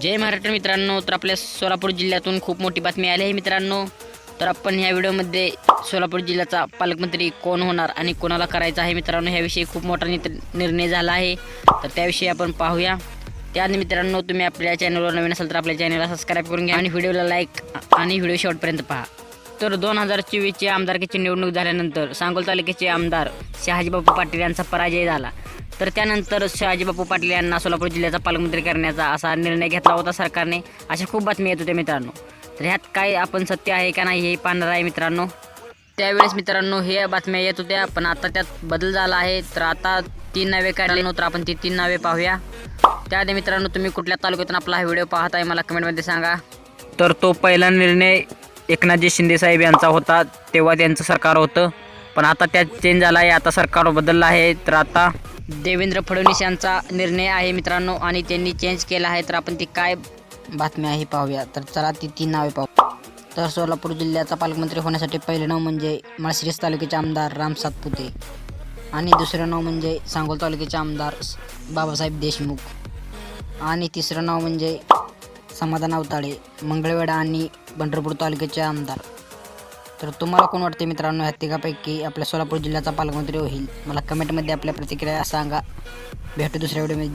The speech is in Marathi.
जय महाराष्ट्र मित्रांनो. तर आपल्या सोलापूर जिल्ह्यातून खूप मोठी बातमी आली आहे मित्रांनो. तर आपण ह्या व्हिडिओमध्ये सोलापूर जिल्ह्याचा पालकमंत्री कोण होणार आणि कोणाला करायचा आहे मित्रांनो ह्याविषयी खूप मोठा निर्णय झाला आहे. तर त्याविषयी आपण पाहूया. त्याआधी मित्रांनो तुम्ही आपल्या चॅनलवर नवीन असाल तर आपल्या चॅनलला सबस्क्राईब करून घ्या आणि व्हिडिओला लाईक आणि व्हिडिओ शेवटपर्यंत पहा. तर दोन हजार चोवीसची आमदारकीची निवडणूक झाल्यानंतर सांगोल तालुक्याचे आमदार शहाजीबापू पाटील यांचा पराजय झाला. तर त्यानंतर शहाजीबापू पाटील यांना सोलापूर जिल्ह्याचा पालकमंत्री करण्याचा असा निर्णय घेतला होता सरकारने. अशा खूप बातमी येत होत्या मित्रांनो. तर ह्यात काय आपण सत्य आहे का नाही हे पाहणार आहे मित्रांनो. त्यावेळेस मित्रांनो हे बातम्या येत होत्या पण आता त्यात बदल झाला आहे. तर आता तीन नावे काढली नव्हतं आपण ती तीन नावे पाहूया. त्याआधी मित्रांनो तुम्ही कुठल्या तालुक्यातून आपला हा व्हिडिओ पाहत आहे मला कमेंटमध्ये सांगा. तर तो पहिला निर्णय एकनाथजी शिंदे साहेब यांचा होता तेव्हा त्यांचं सरकार होतं. पण आता त्यात चेंज झाला आहे आता सरकार बदललं आहे. तर आता देवेंद्र फडणवीस यांचा निर्णय आहे मित्रांनो आणि त्यांनी चेंज केला आहे तर आपण ती काय बातमी आहे पाहूया. तर चला ती तीन नावे पाहू. तर सोलापूर जिल्ह्याचा पालकमंत्री होण्यासाठी पहिले नाव म्हणजे माळशिरस तालुक्याचे आमदार राम सातपुते. आणि दुसरं नाव म्हणजे सांगोल तालुक्याचे आमदार बाबासाहेब देशमुख. आणि तिसरं नाव म्हणजे समाधान अवताळे मंगळवेढा आणि पंढरपूर तालुक्याचे आमदार. तर तुम्हाला कोण वाटते मित्रांनो ह्या तिघापैकी आपल्या सोलापूर जिल्ह्याचा पालकमंत्री होईल? मला कमेंटमध्ये आपल्या प्रतिक्रिया सांगा. भेटू दुसऱ्या व्हिडिओमध्ये